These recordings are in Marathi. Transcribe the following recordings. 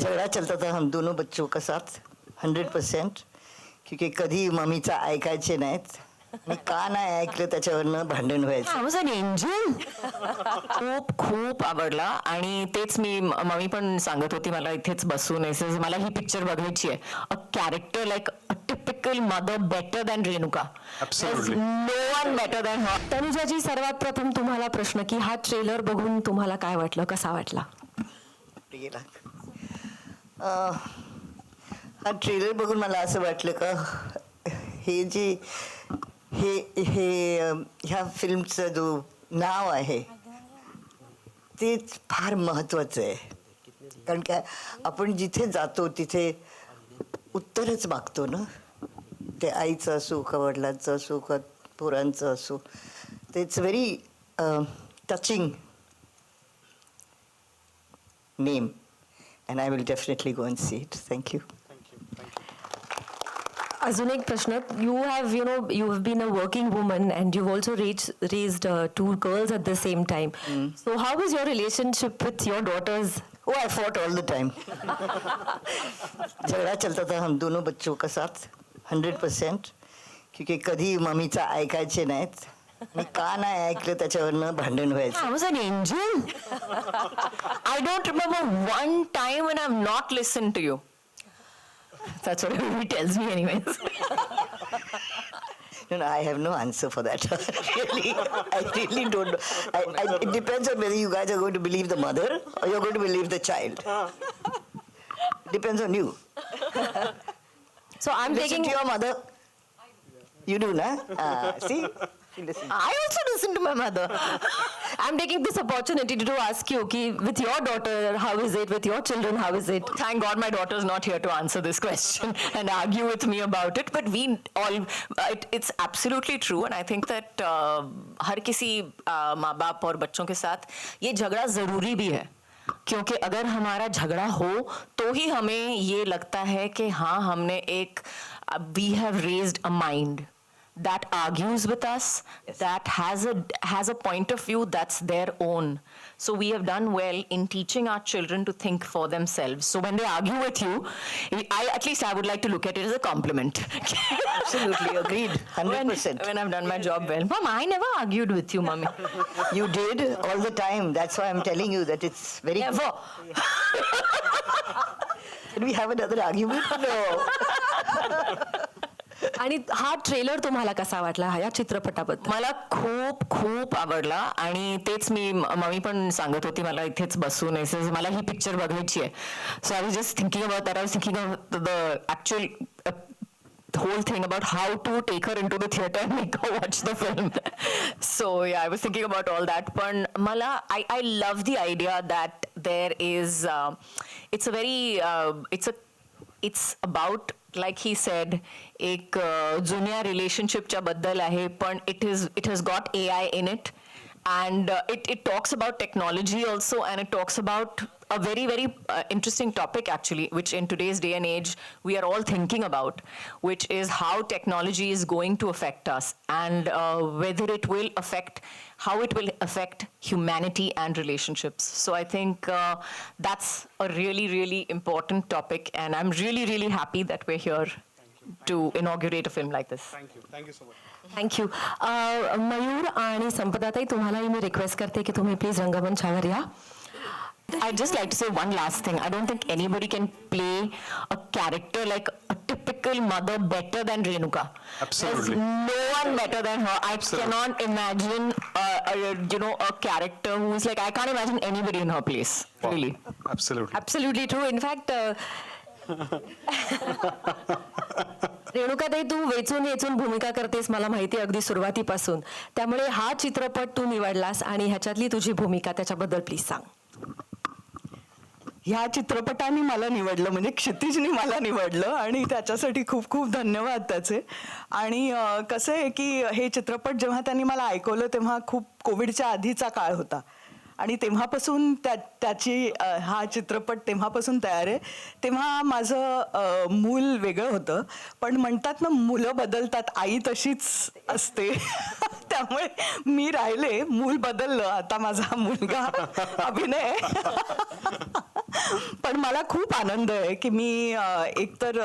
झगड़ा चलता था हम दोनों बच्चों का साथ हंड्रेड पर्सेंट क्योंकि कधी मम्मीचं ऐकायचे नाहीत. मी का नाही ऐकलं त्याच्यावरनं भांडण व्हायचं. आय वॉज अन एंजल खूप खूप आवडला. आणि तेच मी म- मम्मी पण सांगत होती मला इथेच बसून मला ही पिक्चर बघायची आहे. A character like a typical mother better than Renuka. Absolutely. No one better than her Tanujaji सर्वात प्रथम तुम्हाला प्रश्न की हा ट्रेलर बघून तुम्हाला काय वाटलं कसा वाटला? गेला हा ट्रेलर बघून मला असं वाटलं का हे जे हे हे ह्या फिल्मचं जो नाव आहे तेच फार महत्त्वाचं आहे. कारण काय आपण जिथे जातो तिथे उत्तरच मागतो ना. ते आईचं असो का वडिलांचं असो का पोरांचं असो ते it's very touching name and I will definitely go and see it. Thank you. अजून एक प्रश्न you have you know you have been a working woman and you also raise raised two girls at the same time so how is your relationship with your daughters Oh, I fought all the time. झगड़ा चलता था हम दोनों बच्चों का साथ हंड्रेड पर्सेंट क्योंकि कधी मम्मीचं ऐकायचे नाहीत मी का नाही ऐकलं त्याच्यावरनं भांडण व्हायचं I was an angel. I don't remember one time when I've not listened to you. That's what everybody tells me, anyways. No, no, I have no answer for that. really, I really don't know. I, I, it depends on whether you guys are going to believe the mother or you're going to believe the child. depends on you. So I'm Listen taking. to your mother. You do, na? Ah, see? She listens. I also listen to my mother. I'm taking this opportunity to ask you, ki, with your daughter, how is it? With your children, how is it? Thank God my daughter's not here to answer this question and argue with me about it. But we all, uh, it, it's absolutely true. And I think that uh, हर किसी uh, माँ बाप और बच्चों के साथ ये झगड़ा ज़रूरी भी है क्योंकि अगर हमारा झगड़ा हो तो ही हमें ये लगता है कि हाँ हमने एक we have raised a mind that argues with us that has a has a point of view that's their own so we have done well in teaching our children to think for themselves so when they argue with you i at least i would like to look at it as a compliment Absolutely, agreed. when, 100%. when i've done my job well mom i never argued with you mommy You did all the time. That's why I'm telling you that it's very. never Can we have another argument? No. आणि हा ट्रेलर तुम्हाला कसा वाटला हा या चित्रपटाबद्दल मला खूप खूप आवडला आणि तेच मी म- मम्मी पण सांगत होती मला इथेच बसून असं मला ही पिक्चर बघायची आहे so I was just thinking about that I was thinking of the actual whole thing about how to take her into the theater and make her watch the film. so yeah, I was thinking about all that. But Mala, I, I love the idea that there is, uh, it's a very, uh, it's a, it's about like he said, एक uh, जुन्या रिलेशनशिपच्या बद्दल आहे पण it is it has got a I in it and uh, it, it talks about technology also and it talks about a very very uh, interesting topic actually which in today's day and age we are all thinking about which is how technology is going to affect us and uh, whether it will affect how it will affect humanity and relationships so i think uh, that's a really really important topic and i'm really really happy that we're here to inaugurate a film like this Thank you. Thank you so much. Thank you Mayur आणि संपदाताई तुम्हालाही मी रिक्वेस्ट करते की तुम्ही प्लीज रंगमंचावर या I'd just like to say one last thing. I don't think anybody can play a character like a typical mother better than Renuka. Absolutely. There's no one better than her. I cannot imagine, uh, a, you know, a character who's like, I can't imagine anybody in her place. Wow. Really. Absolutely. Absolutely true in fact रेणुकाताई तू वेचून वेचून भूमिका करतेस मला माहिती आहे अगदी सुरुवातीपासून त्यामुळे हा चित्रपट तू निवडलास आणि ह्याच्यातली तुझी भूमिका त्याच्याबद्दल प्लीज सांग ह्या चित्रपटाने मला निवडलं म्हणजे क्षितिजने मला निवडलं आणि त्याच्यासाठी खूप खूप धन्यवाद त्याचे. आणि कसं आहे की हे चित्रपट जेव्हा त्यांनी मला ऐकवलं तेव्हा खूप कोविडच्या आधीचा काळ होता. आणि तेव्हापासून त्या त्याची हा चित्रपट तेव्हापासून तयार आहे. तेव्हा माझं मूल वेगळं होतं. पण म्हणतात ना मुलं बदलतात आई तशीच असते. त्यामुळे मी राहिले मूल बदललं. आता माझा मुलगा अभिनय. पण मला खूप आनंद आहे की मी एकतर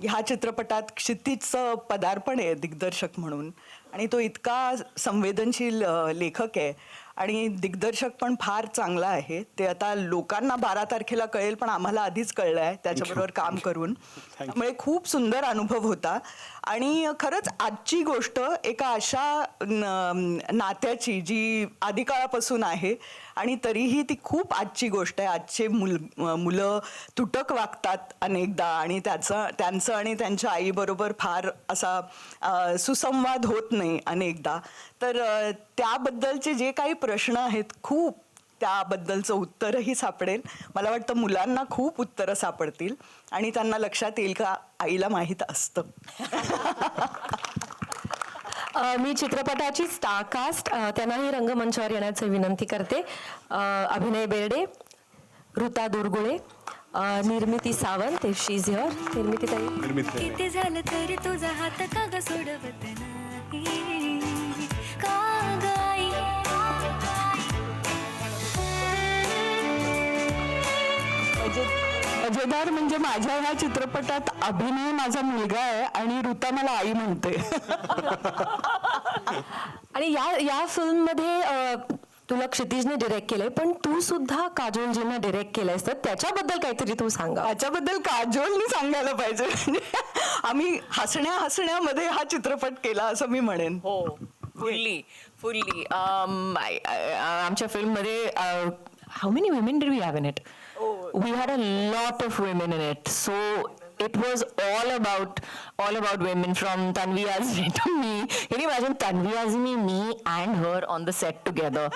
ह्या चित्रपटात क्षितिजचं पदार्पण आहे दिग्दर्शक म्हणून. आणि तो इतका संवेदनशील लेखक आहे. आणि दिग्दर्शक पण फार चांगला आहे. ते आता लोकांना बारा तारखेला कळेल पण आम्हाला आधीच कळलं आहे त्याच्याबरोबर काम करून. त्यामुळे खूप सुंदर अनुभव होता. आणि खरंच आजची गोष्ट एका अशा न- नात्याची जी आधी काळापासून आहे आणि तरीही ती खूप आजची गोष्ट आहे. आजचे मुल मुलं तुटक वागतात अनेकदा आणि त्याचं त्यांचं आणि त्यांच्या आईबरोबर फार असा सुसंवाद होत नाही अनेकदा. तर त्याबद्दलचे जे काही प्रश्न आहेत खूप त्याबद्दलचं उत्तरही सापडेल. मला वाटतं मुलांना खूप उत्तरं सापडतील आणि त्यांना लक्षात येईल का आईला माहीत असतं. अ, मी चित्रपटाची स्टारकास्ट त्यांनाही रंगमंचावर येण्याची विनंती करते. अ, अभिनय बेर्डे ऋता दुर्गुळे निर्मिती सावंत शीज हिअर निर्मिती ताई. किती झालं तरी तुझा हात का ग सोडवत मजेदार म्हणजे माझ्या ह्या चित्रपटात अभिनय माझा मुलगा आहे आणि ऋता मला आई म्हणते. आणि या या फिल्ममध्ये अ, तुला क्षितिजने डिरेक्ट केलंय पण तू सुद्धा काजोलजींना डिरेक्ट केलंयस. तर त्याच्याबद्दल काहीतरी तू सांगा. त्याच्याबद्दल काजोलनी सांगायला पाहिजे. म्हणजे आम्ही हसण्या हसण्यामध्ये हा चित्रपट केला असं मी म्हणेन. हो फुल्ली फुल्ली. आमच्या फिल्ममध्ये how many women did we have in it Oh. we had a lot of women in it. So it was all about all about women from Tanvi Azmi to me. Can you imagine Tanvi Azmi, me, and her on the set together?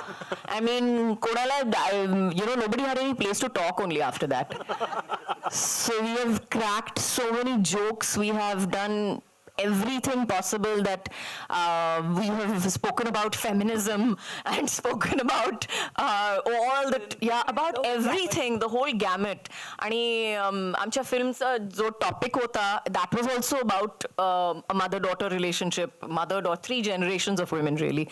I mean, Kodala, you know, nobody had any place to talk only after that. So we have cracked so many jokes. We have done everything possible that uh, we have spoken about feminism and spoken about uh, all the yeah about everything the whole gamut आणि um, आमच्या फिल्मचा जो टॉपिक होता that was also about a mother daughter relationship mother daughter three generations of women really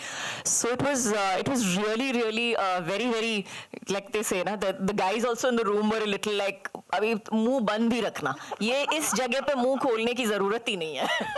so it was it was really really very very like they say ना the guys also in the room were little like अभी मुंह बंद ही रखना ये इस जगह पे मुंह खोलने की जरूरत ही नहीं है